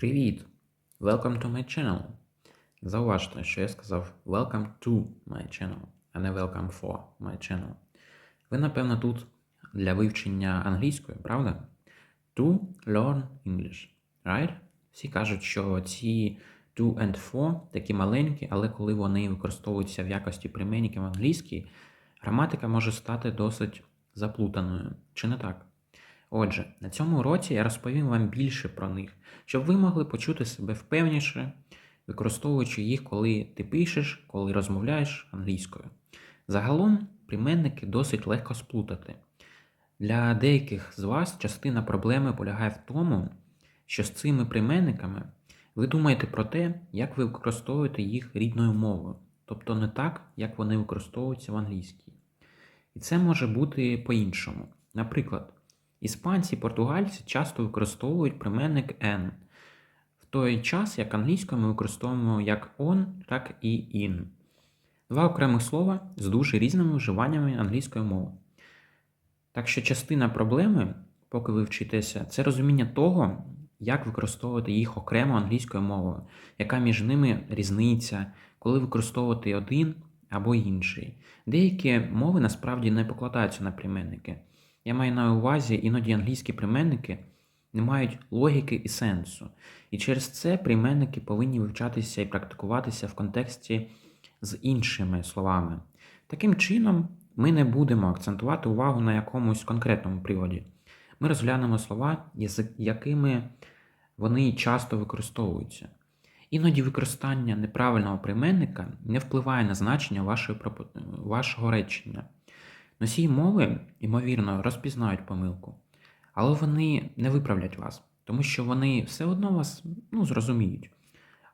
Привіт! Welcome to my channel. Зауважте, що я сказав Welcome to my channel, а не Welcome for my channel. Ви, напевно, тут для вивчення англійської, правда? To learn English, right? Всі кажуть, що ці to and for такі маленькі, але коли вони використовуються в якості прийменників англійській, граматика може стати досить заплутаною. Чи не так? Отже, на цьому уроці я розповім вам більше про них, щоб ви могли почути себе впевніше, використовуючи їх, коли ти пишеш, коли розмовляєш англійською. Загалом прийменники досить легко сплутати. Для деяких з вас частина проблеми полягає в тому, що з цими прийменниками ви думаєте про те, як ви використовуєте їх рідною мовою, тобто не так, як вони використовуються в англійській. І це може бути по-іншому. Наприклад, іспанці і португальці часто використовують прийменник «en», в той час, як англійською ми використовуємо як on, так і in. Два окремих слова з дуже різними вживаннями англійської мови. Так що частина проблеми, поки ви вчитеся, це розуміння того, як використовувати їх окремо англійською мовою, яка між ними різниця, коли використовувати один або інший. Деякі мови насправді не покладаються на прийменники. Я маю на увазі, іноді англійські прийменники не мають логіки і сенсу. І через це прийменники повинні вивчатися і практикуватися в контексті з іншими словами. Таким чином, ми не будемо акцентувати увагу на якомусь конкретному приводі. Ми розглянемо слова, з якими вони часто використовуються. Іноді використання неправильного прийменника не впливає на значення вашого речення. Носії мови, ймовірно, розпізнають помилку, але вони не виправлять вас, тому що вони все одно вас ну, зрозуміють.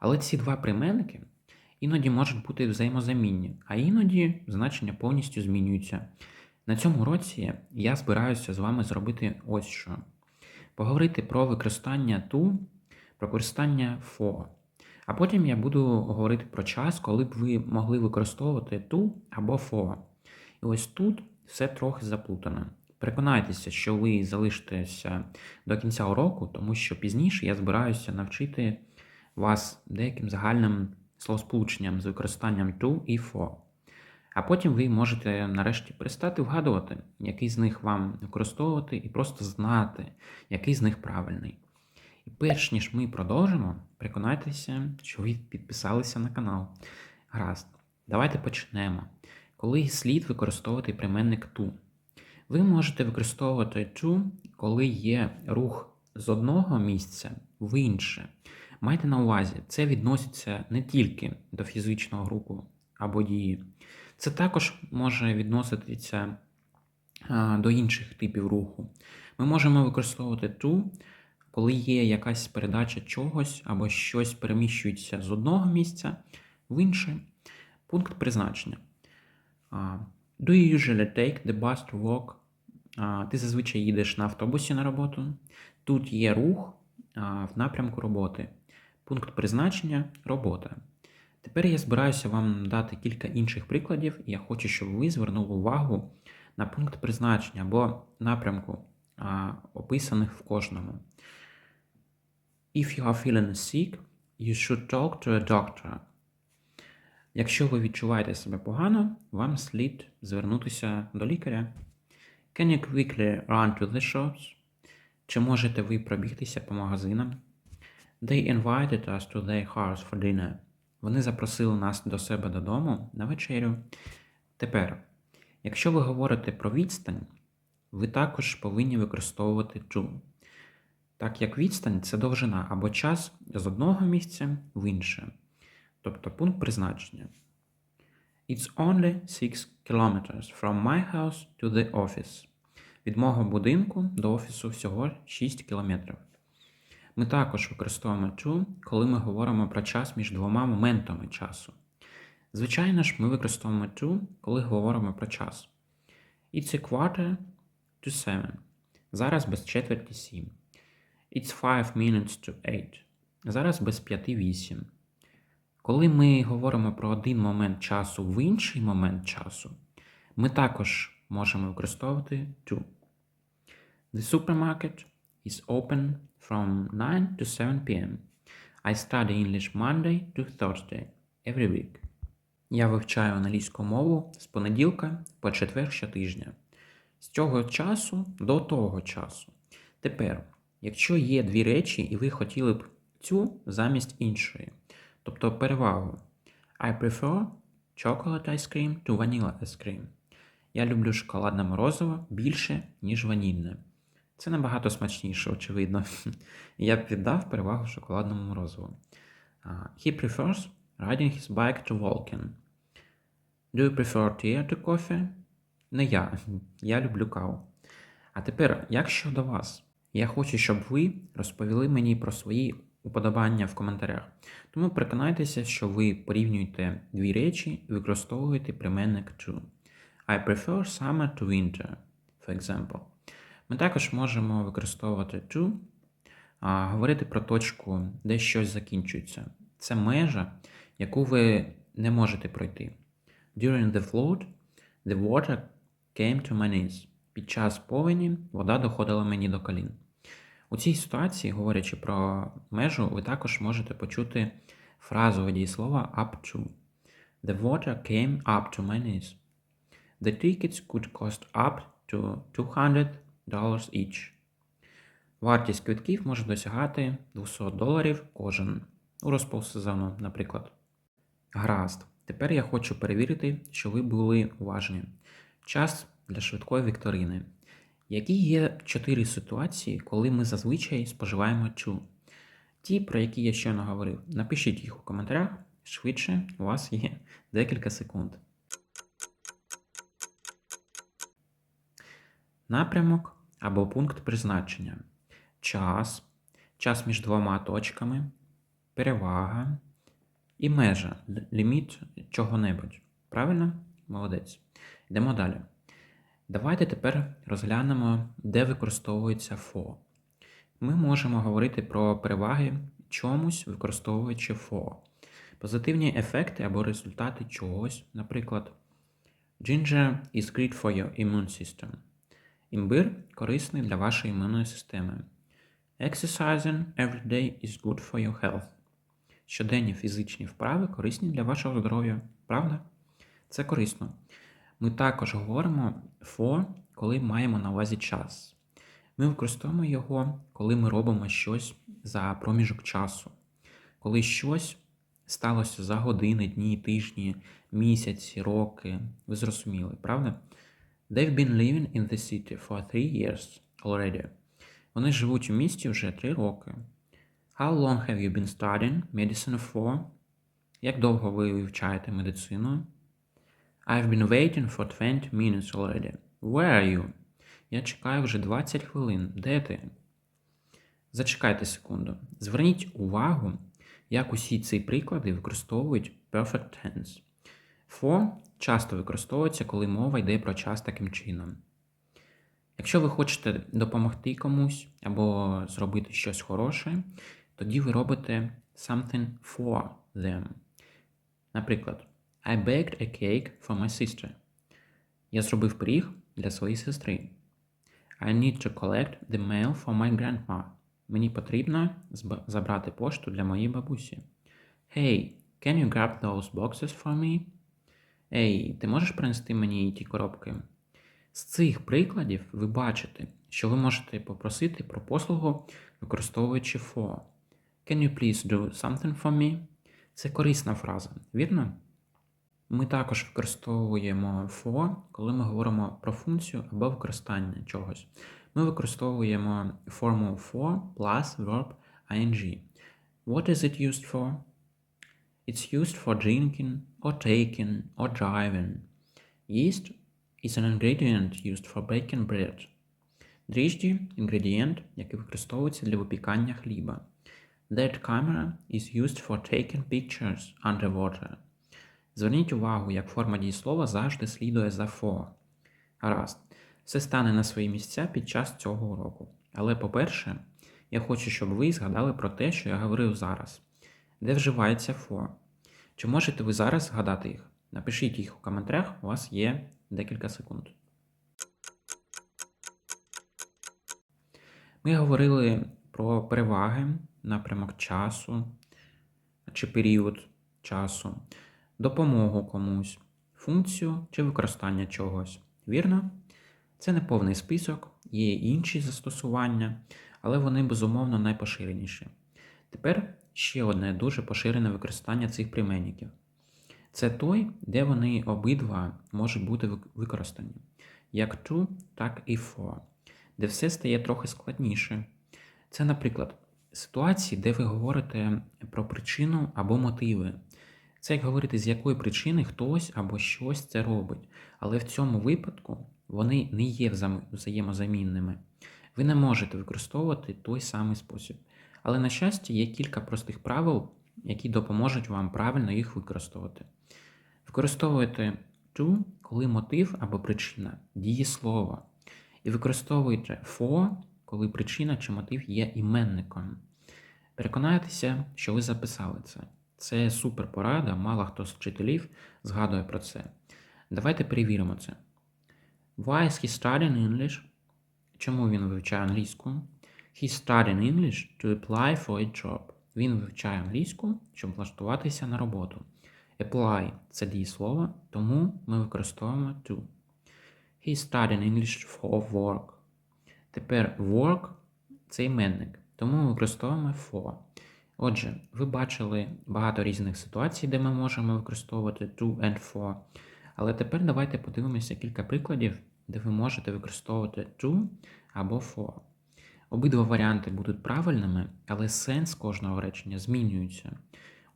Але ці два прийменники іноді можуть бути взаємозамінні, а іноді значення повністю змінюються. На цьому році я збираюся з вами зробити ось що: поговорити про використання ту, про використання for. А потім я буду говорити про час, коли б ви могли використовувати ту або for. І ось тут все трохи заплутано. Переконайтеся, що ви залишитеся до кінця уроку, тому що пізніше я збираюся навчити вас деяким загальним словосполученням з використанням to і for. А потім ви можете нарешті перестати вгадувати, який з них вам використовувати, і просто знати, який з них правильний. І перш ніж ми продовжимо, переконайтеся, що ви підписалися на канал. Гаразд, давайте почнемо. Коли слід використовувати прийменник to. Ви можете використовувати to, коли є рух з одного місця в інше. Майте на увазі, це відноситься не тільки до фізичного руху або дії. Це також може відноситися до інших типів руху. Ми можемо використовувати to, коли є якась передача чогось або щось переміщується з одного місця в інше. Пункт призначення. Do you usually take the bus to work? Ти зазвичай їдеш на автобусі на роботу. Тут є рух в напрямку роботи. Пункт призначення робота. Тепер я збираюся вам дати кілька інших прикладів, і я хочу, щоб ви звернули увагу на пункт призначення або напрямку, описаних в кожному. If you are feeling sick, you should talk to a doctor. Якщо ви відчуваєте себе погано, вам слід звернутися до лікаря. Can you quickly run to the shops? Чи можете ви пробігтися по магазинам? They invited us to their house for dinner. Вони запросили нас до себе додому на вечерю. Тепер, якщо ви говорите про відстань, ви також повинні використовувати to. Так як відстань це довжина або час з одного місця в інше. Тобто пункт призначення. It's only 6 kilometers from my house to the office. Від мого будинку до офісу всього 6 кілометрів. Ми також використовуємо to, коли ми говоримо про час між двома моментами часу. Звичайно ж, ми використовуємо to, коли говоримо про час. It's a quarter to seven. Зараз без четверті 7. It's five minutes to eight. Зараз без п'яти 8. Коли ми говоримо про один момент часу в інший момент часу, ми також можемо використовувати to. The supermarket is open from 9 to 7 p.m. I study English Monday to Thursday every week. Я вивчаю англійську мову з понеділка по четвер щотижня. З цього часу до того часу. Тепер, якщо є дві речі, і ви хотіли б цю замість іншої, тобто перевагу. I prefer chocolate ice cream to vanilla ice cream. Я люблю шоколадне морозиво більше, ніж ванільне. Це набагато смачніше, очевидно. Я б віддав перевагу шоколадному морозиву. He prefers riding his bike to Walking. Do you prefer tea to coffee? Не я. Я люблю каву. А тепер, як щодо вас? Я хочу, щоб ви розповіли мені про свої уподобання в коментарях. Тому переконайтеся, що ви порівнюєте дві речі і використовуєте прийменник to. I prefer summer to winter, for example. Ми також можемо використовувати to, а, говорити про точку, де щось закінчується. Це межа, яку ви не можете пройти. During the flood, the water came to my knees. Під час повені вода доходила мені до колін. У цій ситуації, говорячи про межу, ви також можете почути фразу в дієслова up to. The water came up to my knees. The tickets could cost up to $200 each. Вартість квитків може досягати 200 доларів кожен у розпал сезону, наприклад. Гаразд. Тепер я хочу перевірити, що ви були уважні. Час для швидкої вікторини. Які є чотири ситуації, коли ми зазвичай споживаємо to? Ті, про які я щойно говорив. Напишіть їх у коментарях. Швидше у вас є декілька секунд. Напрямок або пункт призначення. Час, час між двома точками, перевага і межа, ліміт чого-небудь. Правильно? Молодець. Йдемо далі. Давайте тепер розглянемо, де використовується for. Ми можемо говорити про переваги чомусь, використовуючи for. Позитивні ефекти або результати чогось, наприклад, Ginger is great for your immune system. Імбир корисний для вашої імунної системи. Exercising every day is good for your health. Щоденні фізичні вправи корисні для вашого здоров'я. Правда? Це корисно. Ми також говоримо for, коли маємо на увазі час. Ми використовуємо його, коли ми робимо щось за проміжок часу, коли щось сталося за години, дні, тижні, місяці, роки. Ви зрозуміли, правда? They've been living in the city for three years already. Вони живуть у місті вже три роки. How long have you been studying medicine for? Як довго ви вивчаєте медицину? I've been waiting for 20 minutes already. Where are you? Я чекаю вже 20 хвилин. Де ти? Зачекайте секунду. Зверніть увагу, як усі ці приклади використовують perfect tense. For часто використовується, коли мова йде про час таким чином. Якщо ви хочете допомогти комусь або зробити щось хороше, тоді ви робите something for them. Наприклад, I baked a cake for my sister. Я зробив пиріг для своєї сестри. I need to collect the mail for my grandma. Мені потрібно забрати пошту для моєї бабусі. Hey, can you grab those boxes for me? Ей, ти можеш принести мені ті коробки? З цих прикладів ви бачите, що ви можете попросити про послугу, використовуючи for. Can you please do something for me? Це корисна фраза, вірно? Ми також використовуємо for, коли ми говоримо про функцію або використання чогось. Ми використовуємо форму for plus verb ing. What is it used for? It's used for drinking or taking or driving. Yeast is an ingredient used for baking bread. Дріжджі – інгредієнт, який використовується для випікання хліба. That camera is used for taking pictures underwater. Зверніть увагу, як форма дієслова завжди слідує за for. Гаразд. Все стане на свої місця під час цього уроку. Але, по-перше, я хочу, щоб ви згадали про те, що я говорив зараз. Де вживається for? Чи можете ви зараз згадати їх? Напишіть їх у коментарях, у вас є декілька секунд. Ми говорили про переваги, напрямок часу, чи період часу, допомогу комусь, функцію чи використання чогось. Вірно? Це не повний список, є інші застосування, але вони безумовно найпоширеніші. Тепер ще одне дуже поширене використання цих прийменників. Це той, де вони обидва можуть бути використані, як to, так і for, де все стає трохи складніше. Це, наприклад, ситуації, де ви говорите про причину або мотиви. Це як говорити, з якої причини хтось або щось це робить. Але в цьому випадку вони не є взаємозамінними. Ви не можете використовувати той самий спосіб. Але, на щастя, є кілька простих правил, які допоможуть вам правильно їх використовувати. Використовуйте to, коли мотив або причина дієслова. І використовуйте for, коли причина чи мотив є іменником. Переконайтеся, що ви записали це. Це супер порада, мало хто з вчителів згадує про це. Давайте перевіримо це. Why is he studying English? Чому він вивчає англійську? He's studying English to apply for a job. Він вивчає англійську, щоб влаштуватися на роботу. Apply – це дієслово, тому ми використовуємо to. He's studying English for work. Тепер work – це іменник, тому ми використовуємо for. Отже, ви бачили багато різних ситуацій, де ми можемо використовувати to and for. Але тепер давайте подивимося кілька прикладів, де ви можете використовувати to або for. Обидва варіанти будуть правильними, але сенс кожного речення змінюється.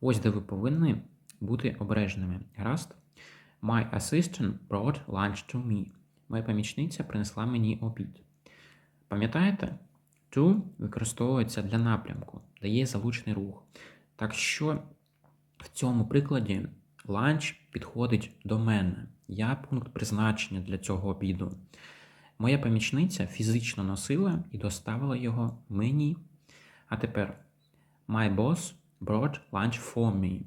Ось де ви повинні бути обережними. Гаразд? My assistant brought lunch to me. Моя помічниця принесла мені обід. Пам'ятаєте? To використовується для напрямку, дає залучний рух. Так що в цьому прикладі ланч підходить до мене. Я пункт призначення для цього обіду. Моя помічниця фізично носила і доставила його мені. А тепер My boss brought lunch for me.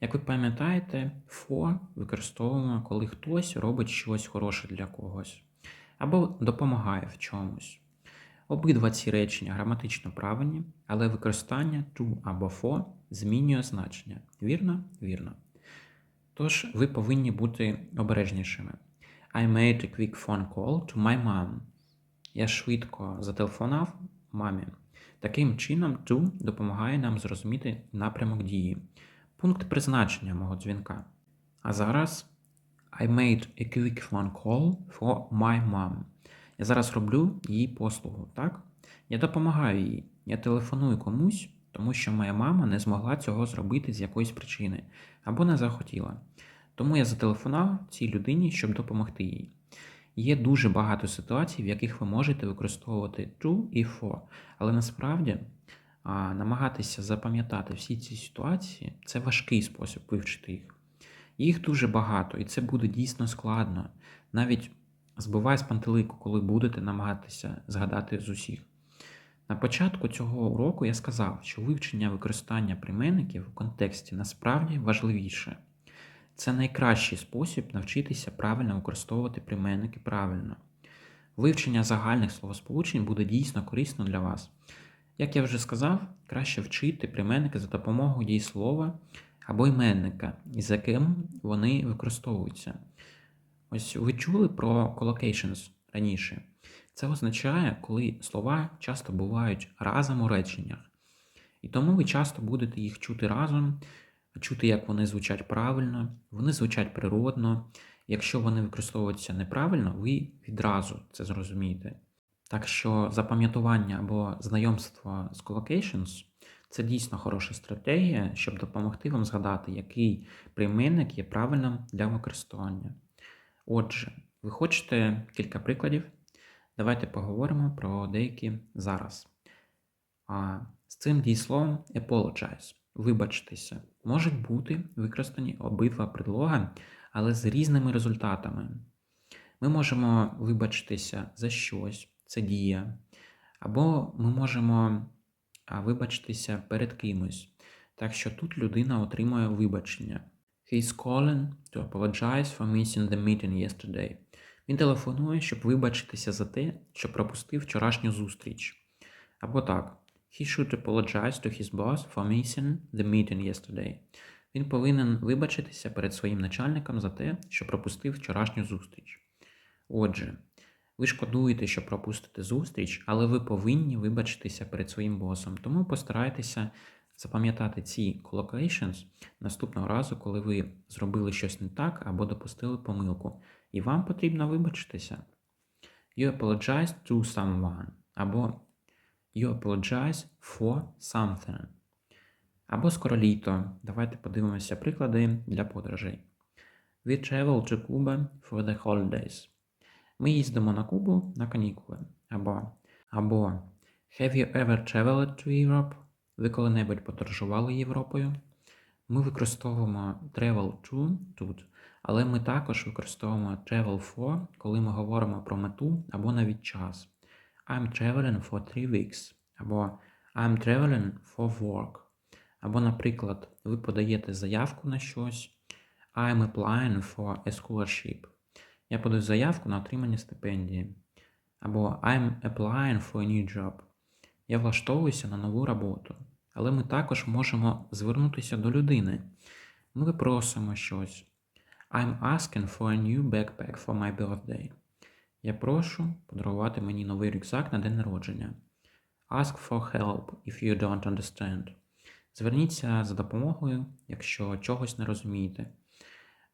Як ви пам'ятаєте, for використовуємо, коли хтось робить щось хороше для когось або допомагає в чомусь. Обидва ці речення граматично правильні, але використання to або for змінює значення. Вірно? Вірно. Тож ви повинні бути обережнішими. I made a quick phone call to my mom. Я швидко зателефонував мамі. Таким чином, to допомагає нам зрозуміти напрямок дії, пункт призначення мого дзвінка. А зараз I made a quick phone call for my mom. Я зараз роблю їй послугу, так? Я допомагаю їй. Я телефоную комусь, тому що моя мама не змогла цього зробити з якоїсь причини або не захотіла. Тому я зателефонував цій людині, щоб допомогти їй. Є дуже багато ситуацій, в яких ви можете використовувати to і for, але насправді намагатися запам'ятати всі ці ситуації це важкий спосіб вивчити їх. Їх дуже багато, і це буде дійсно складно. Навіть збиває з пантелику, коли будете намагатися згадати з усіх. На початку цього уроку я сказав, що вивчення використання прийменників в контексті насправді важливіше. Це найкращий спосіб навчитися правильно використовувати прийменники правильно. Вивчення загальних словосполучень буде дійсно корисно для вас. Як я вже сказав, краще вчити прийменники за допомогою дієслова або іменника, із яким вони використовуються. Ось ви чули про collocations раніше. Це означає, коли слова часто бувають разом у реченнях. І тому ви часто будете їх чути разом, чути, як вони звучать правильно, вони звучать природно. Якщо вони використовуються неправильно, ви відразу це зрозумієте. Так що запам'ятування або знайомство з collocations – це дійсно хороша стратегія, щоб допомогти вам згадати, який прийменник є правильним для використання. Отже, ви хочете кілька прикладів? Давайте поговоримо про деякі зараз. А з цим дієсловом apologize, вибачтеся, можуть бути використані обидва предлога, але з різними результатами. Ми можемо вибачитися за щось, це дія, або ми можемо вибачитися перед кимось. Так що тут людина отримує вибачення. He's calling to apologize for missing the meeting yesterday. Він телефонує, щоб вибачитися за те, що пропустив вчорашню зустріч. Або так. He should apologize to his boss for missing the meeting yesterday. Він повинен вибачитися перед своїм начальником за те, що пропустив вчорашню зустріч. Отже, ви шкодуєте, що пропустите зустріч, але ви повинні вибачитися перед своїм босом. Тому постарайтеся запам'ятати ці collocations наступного разу, коли ви зробили щось не так або допустили помилку, і вам потрібно вибачитися. You apologize to someone або You apologize for something. Або скоро літо. Давайте подивимося приклади для подорожей. We travel to Cuba for the holidays. Ми їздимо на Кубу на канікули. Або, або Have you ever traveled to Europe? Ви коли-небудь подорожували Європою? Ми використовуємо travel to тут, але ми також використовуємо travel for, коли ми говоримо про мету або навіть час. I'm traveling for three weeks. Або I'm traveling for work. Або, наприклад, ви подаєте заявку на щось. I'm applying for a scholarship. Я подаю заявку на отримання стипендії. Або I'm applying for a new job. Я влаштовуюся на нову роботу. Але ми також можемо звернутися до людини. Ми просимо щось. I'm asking for a new backpack for my birthday. Я прошу подарувати мені новий рюкзак на день народження. Ask for help if you don't understand. Зверніться за допомогою, якщо чогось не розумієте.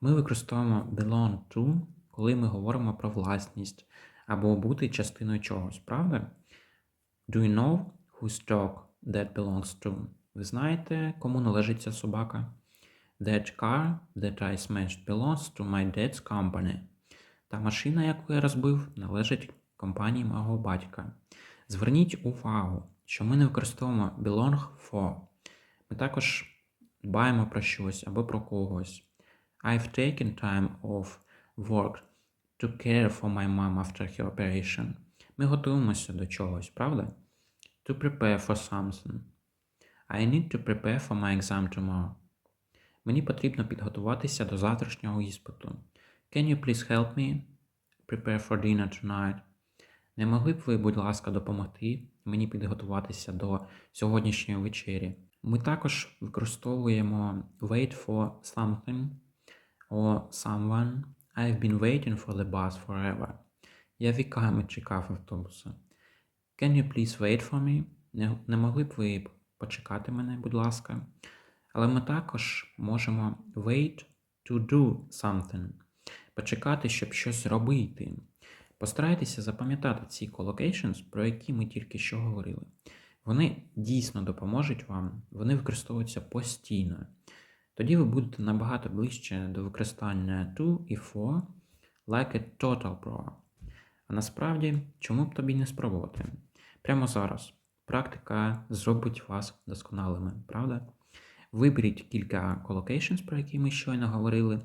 Ми використовуємо belong to, коли ми говоримо про власність або бути частиною чогось, правда? Do you know whose dog that belongs to? Ви знаєте, кому належить ця собака? That car that I smashed belongs to my dad's company. Та машина, яку я розбив, належить компанії мого батька. Зверніть увагу, що ми не використовуємо belong for. Ми також дбаємо про щось або про когось. I've taken time off work to care for my mom after her operation. Ми готуємося до чогось, правда? To prepare for something. I need to prepare for my exam tomorrow. Мені потрібно підготуватися до завтрашнього іспиту. Can you please help me prepare for dinner tonight? Не могли б ви, будь ласка, допомогти мені підготуватися до сьогоднішньої вечері? Ми також використовуємо wait for something or someone. I've been waiting for the bus forever. Я віками чекав автобуса. Can you please wait for me? Не, не могли б ви почекати мене, будь ласка? Але ми також можемо wait to do something. Почекати, щоб щось робити. Постарайтеся запам'ятати ці collocations, про які ми тільки що говорили. Вони дійсно допоможуть вам, вони використовуються постійно. Тоді ви будете набагато ближче до використання to і for, like a total pro. А насправді, чому б тобі не спробувати? Прямо зараз практика зробить вас досконалими, правда? Виберіть кілька collocations, про які ми щойно говорили,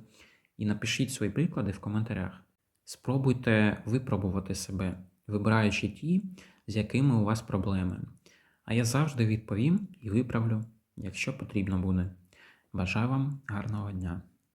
і напишіть свої приклади в коментарях. Спробуйте випробувати себе, вибираючи ті, з якими у вас проблеми. А я завжди відповім і виправлю, якщо потрібно буде. Бажаю вам гарного дня!